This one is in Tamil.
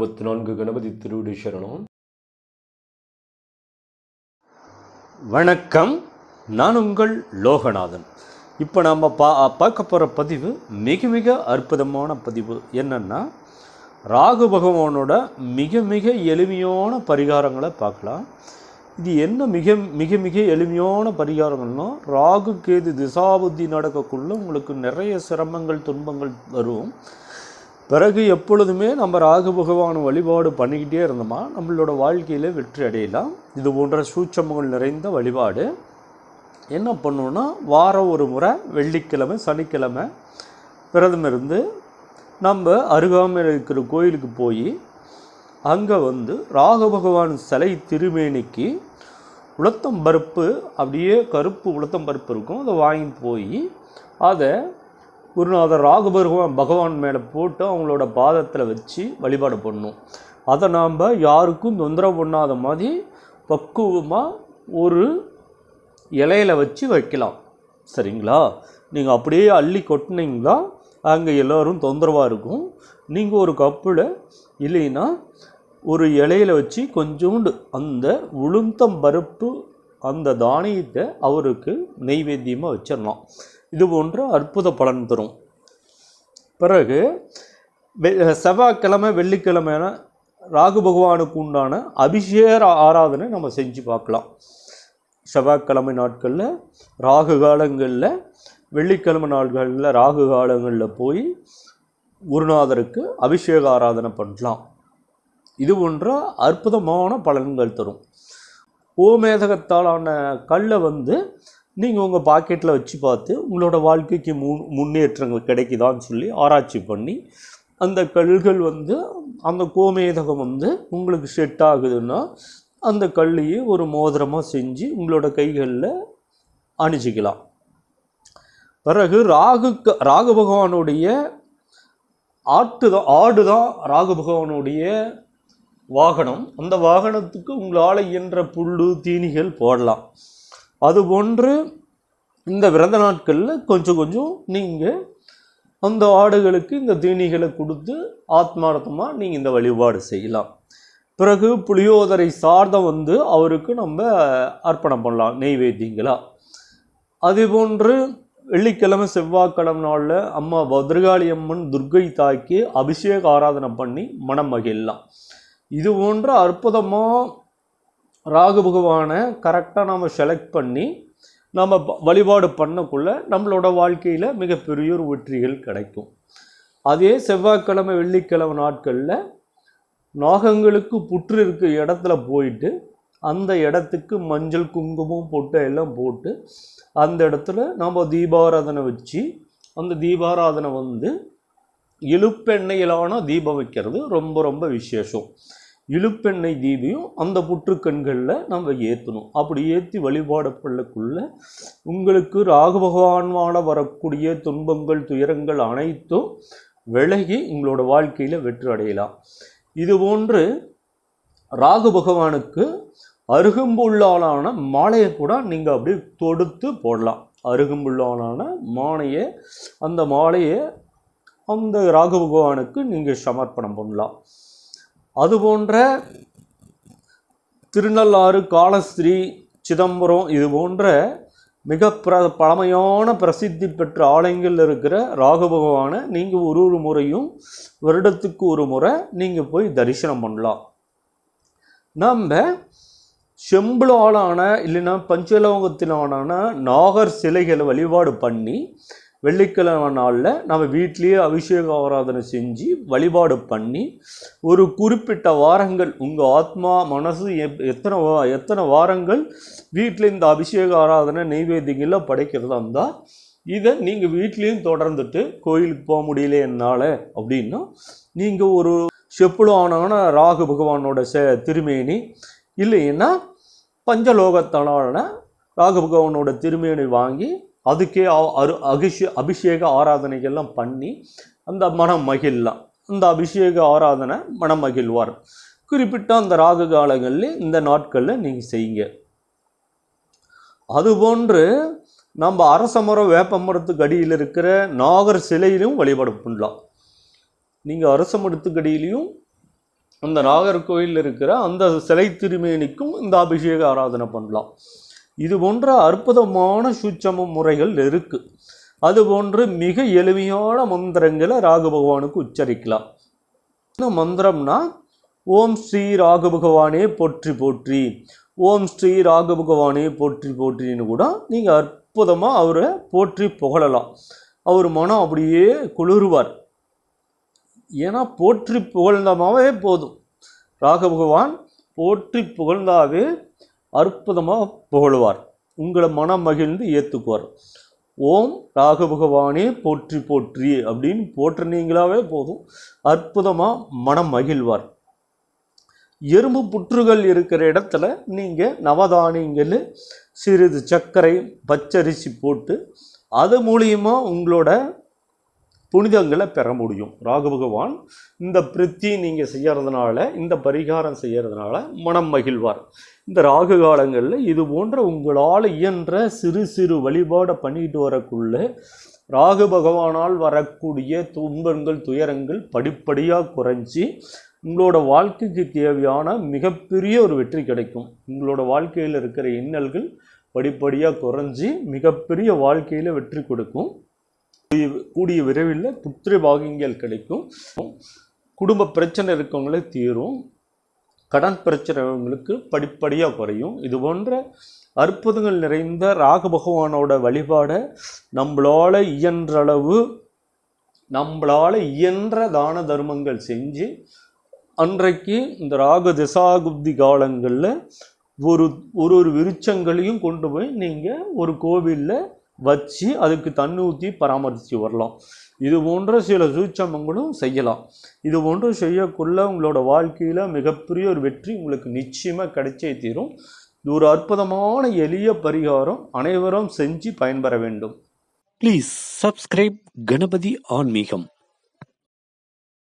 அறுபத்தி நான்கு கணபதி திருவிடி சரணம். வணக்கம். நான் உங்கள் லோகநாதன். இப்போ நாம் பா பார்க்க போகிற பதிவு மிக மிக அற்புதமான பதிவு என்னென்னா ராகு பகவானோட மிக மிக எளிமையான பரிகாரங்களை பார்க்கலாம். இது என்ன மிக மிக மிக எளிமையான பரிகாரங்கள்னா ராகு கேது திசாபுத்தி நடக்கக்குள்ள உங்களுக்கு நிறைய சிரமங்கள் துன்பங்கள் வரும். பிறகு எப்பொழுதுமே நம்ம ராகு பகவான் வழிபாடு பண்ணிக்கிட்டே இருந்தோமா நம்மளோட வாழ்க்கையில் வெற்றி அடையலாம். இது போன்ற சூட்சமங்கள் நிறைந்த வழிபாடு. என்ன பண்ணுன்னா வாரம் ஒரு முறை வெள்ளிக்கிழமை சனிக்கிழமை விரதம் இருந்து நம்ம அருகாமையில் இருக்கிற கோயிலுக்கு போய் அங்கே வந்து ராகு பகவான் சிலை திருமேனிக்கு உளுத்தம்பருப்பு அப்படியே கருப்பு உளுத்தம்பருப்பு இருக்கும் அதை வாங்கி போய் அதை குருநாதர் ராகு பகவான் பகவான் மேலே போட்டு அவங்களோட பாதத்தில் வச்சு வழிபாடு பண்ணணும். அதை நாம் யாருக்கும் தொந்தரவு பண்ணாத மாதிரி பக்குவமாக ஒரு இலையில வச்சு வைக்கலாம். சரிங்களா? நீங்கள் அப்படியே அள்ளி கொட்டினீங்களா அங்கே எல்லோரும் தொந்தரவாக இருக்கும். நீங்கள் ஒரு கப்பில் இல்லைன்னா ஒரு இலையில வச்சு கொஞ்சோண்டு அந்த உளுந்தம் பருப்பு அந்த தானியத்தை அவருக்கு நெய்வேத்தியமாக வச்சிடலாம். இது போன்ற அற்புத பலன் தரும். பிறகு வெ- செவ்வாய்க்கிழமை வெள்ளிக்கிழமையான ராகு பகவானுக்கு உண்டான அபிஷேக ஆராதனை நம்ம செஞ்சு பார்க்கலாம். செவ்வாய்க்கிழமை நாட்களில் ராகு காலங்களில் வெள்ளிக்கிழமை நாட்களில் ராகு காலங்களில் போய் குருநாதருக்கு அபிஷேக ஆராதனை பண்ணலாம். இது போன்ற அற்புதமான பலன்கள் தரும். கோமேதகத்தாலான கல்லை வந்து நீங்கள் உங்கள் பாக்கெட்டில் வச்சு பார்த்து உங்களோட வாழ்க்கைக்கு மு முன்னேற்றங்கள் கிடைக்குதான்னு சொல்லி ஆராய்ச்சி பண்ணி அந்த கல்கள் வந்து அந்த கோமேதகம் வந்து உங்களுக்கு செட் ஆகுதுன்னா அந்த கல்லையே ஒரு மோதிரமாக செஞ்சு உங்களோட கைகளில் அணிஞ்சிக்கலாம். பிறகு ராகு ராகு பகவானுடைய ஆட்டு தான் ஆடு தான் ராகு பகவானுடைய வாகனம் அந்த வாகனத்துக்கு உங்களால் இயன்ற புல்லு தீனிகள் போடலாம். அதுபோன்று இந்த விரத நாட்களில் கொஞ்சம் கொஞ்சம் நீங்கள் அந்த ஆடுகளுக்கு இந்த தீனிகளை கொடுத்து ஆத்மார்த்தமாக நீங்கள் இந்த வழிபாடு செய்யலாம். பிறகு புளியோதரை சார்ந்த வந்து அவருக்கு நம்ம அர்ப்பணம் பண்ணலாம் நெய்வேத்தியங்களா. அதேபோன்று வெள்ளிக்கிழமை செவ்வாய்க்கிழமை நாளில் அம்மா பத்ரகாளி அம்மன் துர்கை தாக்கி அபிஷேக ஆராதனை பண்ணி மனம் மகிழலாம். இது போன்ற அற்புதமாக ராகு பகவானை கரெக்டாக நம்ம செலக்ட் பண்ணி நம்ம வழிபாடு பண்ணக்குள்ள நம்மளோட வாழ்க்கையில் மிகப்பெரிய ஒரு வெற்றிகள் கிடைக்கும். அதே செவ்வாய்க்கிழமை வெள்ளிக்கிழமை நாட்களில் நாகங்களுக்கு புற்று இருக்க இடத்துல போயிட்டு அந்த இடத்துக்கு மஞ்சள் குங்குமம் பொட்டை எல்லாம் போட்டு அந்த இடத்துல நம்ம தீபாராதனை வச்சு அந்த தீபாராதனை வந்து இழுப்பெண்ணெயிலான தீபம் வைக்கிறது ரொம்ப ரொம்ப விசேஷம். இழுப்பெண்ணெய் தீபியும் அந்த புற்றுக்கண்களில் நம்ம ஏற்றணும் அப்படி ஏற்றி வழிபாடு பண்ணக்குள்ள உங்களுக்கு ராகு பகவானால வரக்கூடிய துன்பங்கள் துயரங்கள் அனைத்தும் விலகி உங்களோட வாழ்க்கையில் வெற்றி அடையலாம். இது போன்று ராகு பகவானுக்கு அருகம்புல்லாலான மாலையை கூட நீங்கள் அப்படியே தொடுத்து போடலாம். அருகம்புல்லாலான மாலையை அந்த மாலையை அந்த ராகு பகவானுக்கு நீங்கள் சமர்ப்பணம் பண்ணலாம். அதுபோன்ற திருநள்ளாறு காலஸ்திரீ சிதம்பரம் இது போன்ற மிக பிர பழமையான பிரசித்தி பெற்ற ஆலயங்கள் இருக்கிற ராகு பகவானை நீங்கள் ஒரு ஒரு முறையும் வருடத்துக்கு ஒரு முறை நீங்கள் போய் தரிசனம் பண்ணலாம். நம்ம செம்புலாலான இல்லைன்னா பஞ்சலோகத்திலான நாகர் சிலைகளை வழிபாடு பண்ணி வெள்ளிக்கிழமை நாளில் நம்ம வீட்லேயே அபிஷேக ஆராதனை செஞ்சு வழிபாடு பண்ணி ஒரு குறிப்பிட்ட வாரங்கள் உங்கள் ஆத்மா மனசு எப்- எத்தனை வா- எத்தனை வாரங்கள் வீட்டில் இந்த அபிஷேக ஆராதனை நெய்வேத்தியங்களில் படைக்கிறதா இருந்தால் இதை நீங்கள் வீட்லேயும் தொடர்ந்துட்டு கோயிலுக்கு போக முடியல என்னால் அப்படின்னா நீங்கள் ஒரு செப்புலான ராகு பகவானோட செ திருமேனி இல்லைன்னா பஞ்சலோகத்தாலான ராகு பகவானோட திருமேனி வாங்கி அதுக்கே அரு அபிஷே அபிஷேக ஆராதனைகள்லாம் பண்ணி அந்த மனம் மகிழலாம் அந்த அபிஷேக ஆராதனை மனம் மகிழ்வார் குறிப்பிட்ட அந்த ராகு காலங்களில் இந்த நாட்களில் நீங்கள் செய்யுங்க. அதுபோன்று நம்ம அரச மரம் வேப்ப மரத்துக்கு அடியில் இருக்கிற நாகர் சிலையிலும் வழிபாடு பண்ணலாம் நீங்கள் அரச மரத்துக்கு அடியிலையும் அந்த நாகர்கோயில் இருக்கிற அந்த சிலை திருமேனிக்கும் இந்த அபிஷேக ஆராதனை பண்ணலாம். இது போன்ற அற்புதமான சூட்சம முறைகள் இருக்குது அது போன்று மிக எளிமையான மந்திரங்களை ராகு பகவானுக்கு உச்சரிக்கலாம். இந்த மந்திரம்னா ஓம் ஸ்ரீ ராகு பகவானே போற்றி போற்றி ஓம் ஸ்ரீ ராகு பகவானே போற்றி போற்றின்னு கூட நீங்கள் அற்புதமாக அவரை போற்றி புகழலாம். அவர் மனம் அப்படியே குளிருவார். ஏன்னா போற்றி புகழ்ந்தமாவே போதும். ராக பகவான் போற்றி புகழ்ந்தாவே அற்புதமாக புகழுவார். உங்களை மனம் மகிழ்ந்து ஏற்றுக்குவார் ஓம் ராகு பகவானே போற்றி போற்றி அப்படின்னு போற்றுனீங்களாவே போதும். அற்புதமாக மனம் மகிழ்வார். எறும்பு புற்றுகள் இருக்கிற இடத்துல நீங்கள் நவதானியங்கள் சிறிது சர்க்கரை பச்சரிசி போட்டு அது மூலியமாக உங்களோட புனிதங்களை பெற முடியும். ராகு பகவான் இந்த பிரித்தி நீங்கள் செய்யறதுனால இந்த பரிகாரம் செய்யறதுனால மனம் மகிழ்வார். இந்த ராகு காலங்களில் இது போன்ற உங்களால் இயன்ற சிறு சிறு வழிபாடை பண்ணிட்டு வரக்குள்ள ராகு பகவானால் வரக்கூடிய துன்பங்கள் துயரங்கள் படிப்படியாக குறைஞ்சி உங்களோட வாழ்க்கைக்கு தேவையான மிகப்பெரிய ஒரு வெற்றி கிடைக்கும். உங்களோட வாழ்க்கையில் இருக்கிற இன்னல்கள் படிப்படியாக குறைஞ்சி மிகப்பெரிய வாழ்க்கையில் வெற்றி கொடுக்கும். கூடிய- கூடிய விரைவில் புத்திர பாகியங்கள் கிடைக்கும். குடும்ப பிரச்சனை இருக்கவங்களே தீரும். கடன் பிரச்சனைகளுக்கு படிப்படியாக குறையும். இது போன்ற அற்புதங்கள் நிறைந்த ராகு பகவானோட வழிபாடை நம்மளால் இயன்றளவு நம்மளால் இயன்ற தான தர்மங்கள் செஞ்சு அன்றைக்கு இந்த ராகு திசாகுப்தி காலங்களில் ஒரு ஒரு ஒரு விருச்சங்களையும் கொண்டு போய் நீங்கள் ஒரு கோவிலில் வச்சு அதுக்கு தண்ணி ஊற்றி பராமரித்து வரலாம். இது போன்ற சில சூட்சமங்களும் செய்யலாம். இது போன்று செய்யக்குள்ள உங்களோட வாழ்க்கையில் மிகப்பெரிய ஒரு வெற்றி உங்களுக்கு நிச்சயமாக கிடைச்சே தீரும். இது ஒரு அற்புதமான எளிய பரிகாரம். அனைவரும் செஞ்சு பயன்பெற வேண்டும். ப்ளீஸ் சப்ஸ்கிரைப் கணபதி ஆன்மீகம்